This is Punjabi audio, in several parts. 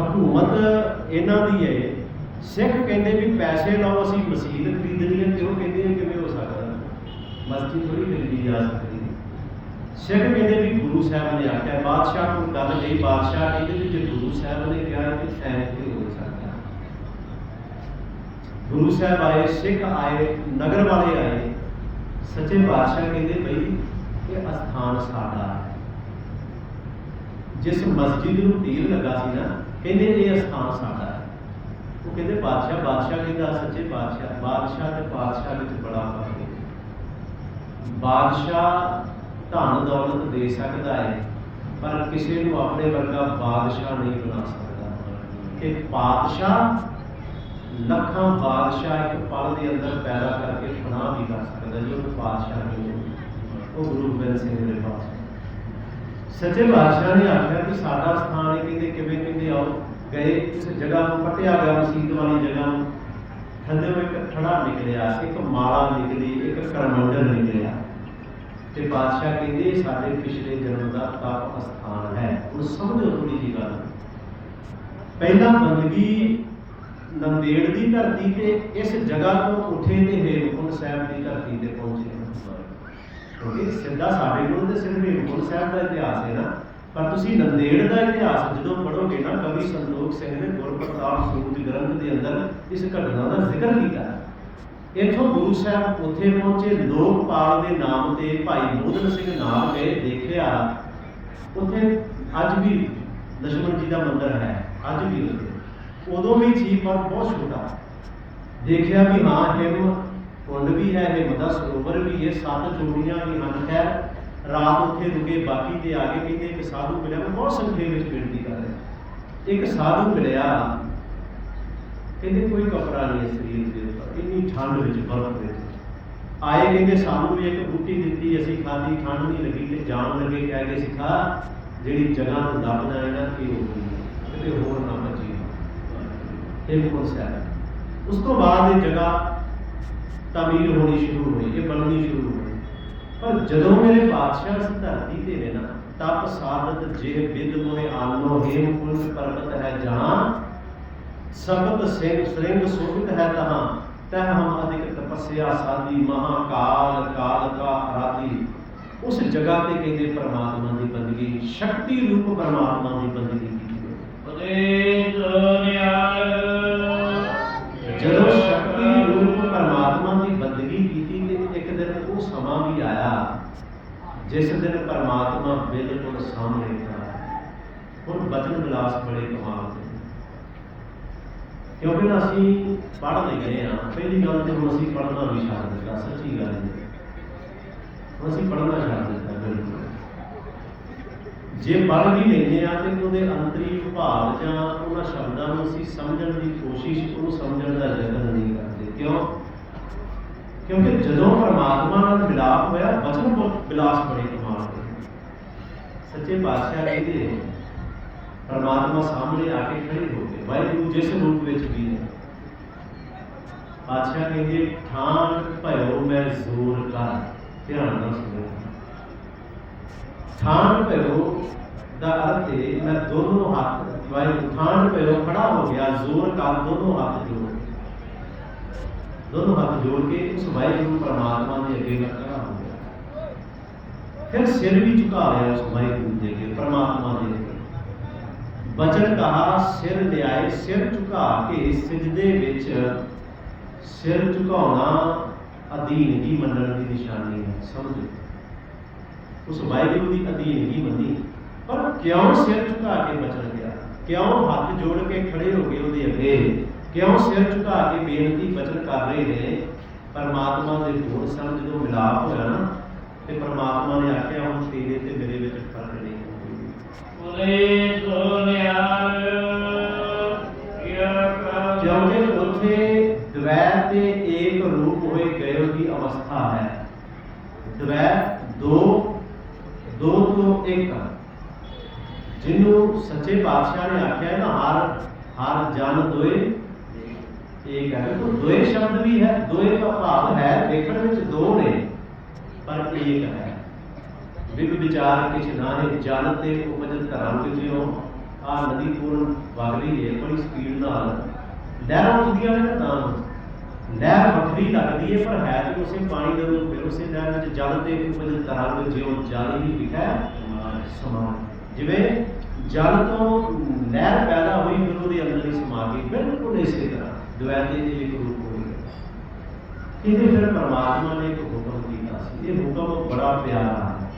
ਹਕੂਮਤ ਇਹਨਾਂ ਦੀ ਹੈ। ਸਿੱਖ ਕਹਿੰਦੇ ਵੀ ਪੈਸੇ ਲਾਓ, ਅਸੀਂ ਮਸਜਿਦ ਖਰੀਦਣੀ ਹੈ ਤੇ ਉਹ ਕਹਿੰਦੇ ਆ ਕਿਵੇਂ ਹੋ ਸਕਦਾ? ਮਸਜਿਦ ਥੋੜੀ ਖਰੀਦੀ ਜਾ ਸਕਦੀ ਸਿੱਖ ਕਹਿੰਦੇ ਵੀ ਗੁਰੂ ਸਾਹਿਬ ਨੇ ਆਖਿਆ, ਬਾਦਸ਼ਾਹ ਨੂੰ ਗੱਲ ਗਈ, ਬਾਦਸ਼ਾਹ ਕਹਿੰਦੇ ਵੀ ਜੇ ਗੁਰੂ ਸਾਹਿਬ ਨੇ ਕਿਹਾ ਕਿ ਐਂ ਕਿਵੇਂ ਹੋ ਸਕਦਾ? ਗੁਰੂ ਸਾਹਿਬ ਆਏ, ਸਿੱਖ ਆਏ, ਨਗਰ ਵਾਲੇ ਆਏ। ਸੱਚੇ ਬਾਦਸ਼ਾਹ ਕਹਿੰਦੇ ਬਈ, ਇਹ ਅਸਥਾਨ ਸਾਡਾ ਹੈ। ਜਿਸ ਮਸਜਿਦ ਨੂੰ ਤੀਰ ਲੱਗਾ ਸੀ ਨਾ ਕਹਿੰਦੇ ਇਹ ਅਸਥਾਨ ਸਾਡਾ ਹੈ। ਉਹ ਕਹਿੰਦੇ ਬਾਦਸ਼ਾਹ ਬਾਦਸ਼ਾਹ ਕਹਿੰਦਾ ਸੱਚੇ ਬਾਦਸ਼ਾਹ ਬਾਦਸ਼ਾਹ ਤੇ ਬਾਦਸ਼ਾਹ ਵਿੱਚ ਬੜਾ ਫ਼ਰਕ ਹੈ। ਬਾਦਸ਼ਾਹ ਧਨ, ਦੌਲਤ ਦੇ ਸਕਦਾ ਹੈ, ਪਰ ਕਿਸੇ ਨੂੰ ਆਪਣੇ ਵਰਗਾ ਬਾਦਸ਼ਾਹ ਨਹੀਂ ਬਣਾ ਸਕਦਾ। ਇਹ ਬਾਦਸ਼ਾਹ ਲੱਖਾਂ ਬਾਦਸ਼ਾਹ ਇੱਕ ਪਲ ਦੇ ਅੰਦਰ ਪੈਦਾ ਕਰਕੇ ਫਨਾ ਵੀ ਕਰ ਸਕਦਾ, ਜੀ ਉਹ ਬਾਦਸ਼ਾਹ ਨਹੀਂ ਉਹ ਗੁਰੂ ਗੋਬਿੰਦ ਸਿੰਘ ਦੇ ਪਾਸ ਸੱਚੇ ਬਾਦਸ਼ਾਹ ਨੇ ਆਖਿਆ ਕਿ ਸਾਡਾ ਸਥਾਨ ਹੈ ਕਹਿੰਦੇ ਕਿਵੇਂ ਕਹਿੰਦੇ ਆਓ, ਗਏ, ਇਸ ਜਗ੍ਹਾ ਨੂੰ ਪਟਿਆ ਗਿਆ ਮਸਜਿਦ ਵਾਲੀ ਜਗ੍ਹਾ ਨੂੰ। ਥੱਲੇ ਇੱਕ ਠੜਾ ਨਿਕਲਿਆ, ਇੱਕ ਮਾਲਾ ਨਿਕਲੀ, ਇੱਕ ਕਰਮੰਡਲ ਨਿਕਲਿਆ। ਤੇ ਬਾਦਸ਼ਾਹ ਕਹਿੰਦੇ ਸਾਡੇ ਪਿਛਲੇ ਜਨਮ ਦਾ ਤਪ ਅਸਥਾਨ ਹੈ। ਹੁਣ ਸਮਝੋ ਥੋੜੀ ਜੀ ਗੱਲ। ਪਹਿਲਾਂ ਬੰਦਗੀ ਨੰਦੇੜ ਦੀ ਧਰਤੀ ਤੇ ਇਸ ਜਗ੍ਹਾ ਤੋਂ ਉੱਠੇ ਤੇ ਹੇਮਕੁੰਟ ਸਾਹਿਬ ਦੀ ਧਰਤੀ ਤੇ ਪਹੁੰਚੇ। ਇਹ ਸਿੱਧਾ ਸਾਡੇ ਕੋਲ ਤੇ ਸਿਰਫ ਹੇਮਕੁੰਟ ਸਾਹਿਬ ਦਾ ਇਤਿਹਾਸ ਹੈ ਨਾ। ਪਰ ਤੁਸੀਂ ਨੰਦੇੜ ਦਾ ਇਤਿਹਾਸ ਜਦੋਂ ਪੜੋਗੇ ਨਾ, ਕਵੀ ਸੰਤੋਖ ਸਿੰਘ ਨੇ ਗੁਰਪ੍ਰਤਾਪ ਸੂਤ ਗ੍ਰੰਥ ਦੇ ਅੰਦਰ ਇਸ ਘਟਨਾ ਦਾ ਜ਼ਿਕਰ ਕੀਤਾ। ਇਥੋਂ ਗੁਰੂ ਸਾਹਿਬ ਉੱਥੇ ਪਹੁੰਚੇ, ਲੋਕਪਾਲ ਦੇ ਨਾਮ ਤੇ ਭਾਈ ਮੋਦਨ ਸਿੰਘ ਨਾਲ ਗਏ, ਦੇਖਿਆ। ਉੱਥੇ ਅੱਜ ਵੀ ਲక్ష్మణ ਜੀ ਦਾ ਮੰਦਿਰ ਹੈ, ਅੱਜ ਵੀ ਉੱਥੇ। ਵੀ ਸੀ, ਪਰ ਬਹੁਤ ਛੋਟਾ। ਦੇਖਿਆ ਵੀ ਹਾਂ ਹਿਮ ਕੁੰਡ ਵੀ ਹੈ ਹਿਮ ਦਾ ਸਰੋਵਰ ਵੀ ਹੈ, ਸੱਤ ਚੋਟੀਆਂ ਵੀ ਹਨ, ਖੈਰ, ਰਾਤ ਉੱਥੇ ਰੁਕੇ, ਬਾਕੀ ਤੇ ਆ ਕੇ ਕਹਿੰਦੇ ਇੱਕ ਸਾਧੂ ਮਿਲਿਆ, ਮੈਂ ਬਹੁਤ ਸੰਖੇਪ ਵਿੱਚ ਬੇਨਤੀ ਕਰ ਰਿਹਾ। ਇੱਕ ਸਾਧੂ ਮਿਲਿਆ, ਕਹਿੰਦੇ ਕੋਈ ਕਪੜਾ ਨਹੀਂ ਹੈ ਸਰੀਰ ਦੇ ਉੱਪਰ, ਇੰਨੀ ਠੰਡ ਵਿੱਚ ਬਰਫ਼ ਵਿੱਚ ਆਏ ਕਹਿੰਦੇ ਸਾਨੂੰ ਵੀ ਇੱਕ ਬੂਟੀ ਦਿੱਤੀ, ਅਸੀਂ ਖਾਧੀ, ਠੰਡ ਨਹੀਂ ਲੱਗੀ ਤੇ ਜਾਣ ਲੱਗੇ, ਕਹਿ ਕੇ ਸਿਖਾ, ਜਿਹੜੀ ਜਗ੍ਹਾ ਨੂੰ ਦੱਬਣਾ ਹੈ ਨਾ, ਇਹ ਹੋ ਗਈ। ਕਿਤੇ ਹੋਰ ਨਾ ਬਚੀ ਇਹ ਕੋਲ ਸਾਹਿਬ। ਉਸ ਤੋਂ ਬਾਅਦ ਇਹ ਜਗ੍ਹਾ ਤਾਮੀਰ ਹੋਣੀ ਸ਼ੁਰੂ ਹੋਈ ਇਹ ਬਣਨੀ ਸ਼ੁਰੂ ਹੋਈ ਪਰ ਜਦੋਂ ਮੇਰੇ ਬਾਦਸ਼ਾਹ ਇਸ ਧਰਤੀ ਤੇ ਨੇ ਨਾ, ਤਪ ਸਾਧਤ ਜੇ ਬਿਦ ਮੋਏ ਆਨੋ ਹੇਮ, ਕੁੰਡ, ਪਰਬਤ ਹੈ ਜਹਾਂ ਸਬਤ ਸਿੰਘ ਸ੍ਰਿੰਗ, ਸੋਭਿਤ ਹੈ ਤਹਾਂ, ਤਹ ਹਮ ਅਧਿਕ ਤਪੱਸਿਆ ਸਾਦੀ ਮਹਾਕਾਲ, ਕਾਲ ਕਾ ਆਰਾਧੀ। ਉਸ ਜਗ੍ਹਾ ਤੇ ਕਹਿੰਦੇ ਪ੍ਰਮਾਤਮਾ ਦੀ ਬੰਦਗੀ, ਸ਼ਕਤੀ ਰੂਪ ਪ੍ਰਮਾਤਮਾ ਦੀ ਬੰਦਗੀ। ਜਿਸ ਦਿਨ ਪਰਮਾਤਮਾ ਬਿਲਕੁਲ ਸਾਹਮਣੇ ਖੜਾ ਹੁਣ ਬਚਨ ਵਿਲਾਸ ਬੜੇ ਕਮਾਲ ਦੇ ਕਿਉਂਕਿ ਨਾ ਅਸੀਂ ਪੜ੍ਹ ਨਹੀਂ ਗਏ ਆ ਪਹਿਲੀ ਗੱਲ ਤੇ ਹੁਣ ਅਸੀਂ ਪੜ੍ਹਨਾ ਵੀ ਛੱਡ ਦਿੱਤਾ, ਸੱਚੀ ਗੱਲ ਹੈ। ਅਸੀਂ ਪੜ੍ਹਨਾ ਛੱਡ ਦਿੱਤਾ, ਬਿਲਕੁਲ। ਜੇ ਪੜ੍ਹ ਵੀ ਲੈਂਦੇ ਆ ਤੇ ਉਹਦੇ ਅੰਤਰੀ ਭਾਵ ਜਾਂ ਉਹਨਾਂ ਸ਼ਬਦਾਂ ਨੂੰ ਅਸੀਂ ਸਮਝਣ ਦੀ ਕੋਸ਼ਿਸ਼, ਉਹਨੂੰ ਸਮਝਣ ਦਾ ਯਤਨ ਨਹੀਂ ਕਰਦੇ। ਕਿਉਂ? ਕਿਉਂਕਿ ਜਦੋਂ ਪਰਮਾਤਮਾ ਨਾਲ ਮਿਲਾਪ ਹੋਇਆ, ਵਚਨ ਬਹੁਤ ਵਿਲਾਸ ਬੜੇ ਕਮਾਲ ਦੇ ਸੱਚੇ ਪਾਤਸ਼ਾਹ ਕਹਿੰਦੇ ਪਰਮਾਤਮਾ ਸਾਹਮਣੇ ਆ ਕੇ ਖੜੇ ਹੋ ਗਏ ਵਾਹਿਗੁਰੂ ਜਿਸ ਰੂਪ ਵਿੱਚ ਵੀ ਨੇ, ਪਾਤਸ਼ਾਹ ਕਹਿੰਦੇ, ਠਾਣ ਭਇਓ, ਮੈਂ ਜ਼ੋਰ ਕਰ, ਧਿਆਨ ਨਾਲ ਸੁਣੋ ਠਾਣ ਭਇਓ ਦਾ ਅਰਥ ਹੈ ਮੈਂ ਦੋਨੋਂ ਹੱਥ, ਵਾਹਿਗੁਰੂ, ਠਾਣ ਭਇਓ ਖੜਾ ਹੋ ਗਿਆ, ਜ਼ੋਰ ਕਰ, ਦੋਨੋਂ ਹੱਥ ਜੋੜ ਦੋਨੋਂ ਹੱਥ ਜੋੜ ਕੇ ਉਸ ਵਾਹਿਗੁਰੂ ਪਰਮਾਤਮਾ ਦੇ ਅੱਗੇ ਮੈਂ ਖੜਾ ਹੋ ਗਿਆ। ਫਿਰ ਸਿਰ ਵੀ ਝੁਕਾ ਲਿਆ ਉਸ ਵਾਹਿਗੁਰੂ ਦੇ ਅੱਗੇ ਪਰਮਾਤਮਾ ਦੇ ਬਚਨ ਕਹਾ, ਸਿਰ ਲਿਆਏ, ਸਿਰ ਝੁਕਾ ਕੇ ਸਿਜਦੇ ਵਿੱਚ ਸਿਰ ਝੁਕਾਉਣਾ ਅਧੀਨਗੀ ਮੰਨਣ ਦੀ ਨਿਸ਼ਾਨੀ ਹੈ, ਸਮਝੋ। ਉਸ ਵਾਹਿਗੁਰੂ ਦੀ ਅਧੀਨਗੀ ਮੰਨੀ। ਪਰ ਕਿਉਂ ਸਿਰ ਝੁਕਾ ਕੇ ਬਚਨ ਗਿਆ? ਕਿਉਂ ਹੱਥ ਜੋੜ ਕੇ ਖੜੇ ਹੋ ਗਏ ਉਹਦੇ ਅੱਗੇ? ਕਿਉਂ ਸਿਰ ਝੁਕਾ ਕੇ ਬੇਨਤੀ ਬਚਨ ਕਰ ਰਹੇ ਨੇ? ਪਰਮਾਤਮਾ ਦੇ ਗੁਣ ਸਨ ਜਦੋਂ ਮਿਲਾਪ ਹੋਇਆ ਨਾ ਤੇ ਪਰਮਾਤਮਾ ਨੇ ਆਖਿਆ ਹੁਣ ਤੇਰੇ ਤੇ ਮੇਰੇ ਵਿੱਚ ਫ਼ਰਕ ਨਹੀਂ ਉਦੇਸ਼ ਨਿਆਲ ਕਿਉਂਕਿ ਉੱਥੇ ਦਵੈਤ ਤੇ ਏਕ ਰੂਪ ਹੋਏ ਗਏ ਦੀ ਅਵਸਥਾ ਹੈ। ਦਵੈਤ ਦੋ ਦੋ ਤੋਂ ਇੱਕ। ਜਿਹਨੂੰ ਸੱਚੇ ਪਾਤਸ਼ਾਹ ਨੇ ਆਖਿਆ ਨਾ ਹਰ ਹਰ ਜਨ ਦੋਏ ਏਕ ਹੈ ਉਹ ਦੋਏ ਸ਼ਬਦ ਵੀ ਹੈ ਦੋਏ ਦਾ ਭਾਵ ਹੈ ਦੇਖਣ ਵਿੱਚ ਦੋ ਨੇ ਪਰ ਏਕ ਹੈ ਵਿਗ ਵਿਚਾਰ ਕਿਛ ਨਾਹੇ ਜਨ ਤੇ ਉਪਜਤ ਧਰਮ ਕਿਛਿਓ ਆ ਨਦੀ ਕੋਲ ਵਗ ਰਹੀ ਹੈ ਬੜੀ ਸਪੀਡ ਨਾਲ ਲਹਿਰਾਂ ਉੱਠਦੀਆਂ ਨੇ ਨਾ ਤਾਂ ਲਹਿਰ ਵੱਖਰੀ ਲੱਗਦੀ ਹੈ ਪਰ ਹੈ ਤੇ ਉਸੇ ਪਾਣੀ ਦੇ ਵਿੱਚ ਫਿਰ ਉਸੇ ਲਹਿਰ ਵਿੱਚ ਜਲ ਦੇ ਕੁਝ ਤਰ੍ਹਾਂ ਵਿੱਚ ਜਿਉਂ ਜਲ ਹੀ ਲਿਖਿਆ ਹੈ ਸਮਾਨ ਜਿਵੇਂ ਜਲ ਤੋਂ ਲਹਿਰ ਪੈਦਾ ਹੋਈ ਫਿਰ ਉਹਦੇ ਅੰਦਰ ਹੀ ਸਮਾ ਗਈ ਬਿਲਕੁਲ ਇਸੇ ਤਰ੍ਹਾਂ ਦੁਆਰੇ ਦੇ ਇੱਕ ਰੂਪ ਹੋਈ ਇਹਦੇ ਫਿਰ ਪਰਮਾਤਮਾ ਨੇ ਇੱਕ ਹੁਕਮ ਕੀਤਾ ਸੀ। ਇਹ ਹੁਕਮ ਬੜਾ ਪਿਆਰਾ ਹੈ।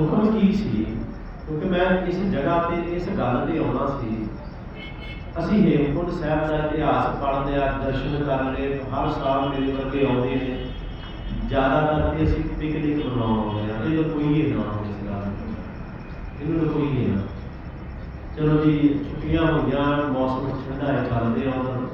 ਹੁਕਮ ਕੀ ਸੀ? ਕਿਉਂਕਿ ਮੈਂ ਇਸ ਜਗ੍ਹਾ ਤੇ, ਇਸ ਗੱਲ ਤੇ ਆਉਣਾ ਸੀ। ਅਸੀਂ ਹੇਮਕੁੰਟ ਸਾਹਿਬ ਦਾ ਇਤਿਹਾਸ ਪੜ੍ਹਦੇ ਆ, ਦਰਸ਼ਨ ਕਰਨੇ ਹਰ ਸਾਲ ਮੇਰੇ ਵਰਗੇ ਆਉਂਦੇ ਨੇ। ਜ਼ਿਆਦਾਤਰ ਤੇ ਅਸੀਂ ਪਿਕਨਿਕ ਮਨਾਉਣ ਆ। ਇਹ ਕੋਈ ਇਹ ਨਾ ਇਸ ਗੱਲ ਇਹਨੂੰ ਕੋਈ ਨਹੀਂ ਨਾ ਚਲੋ ਜੀ ਛੁੱਟੀਆਂ ਹੋਈਆਂ ਮੌਸਮ ਠੰਡਾ ਹੈ ਚੱਲਦੇ ਆ ਉਹਨਾਂ ਨੂੰ।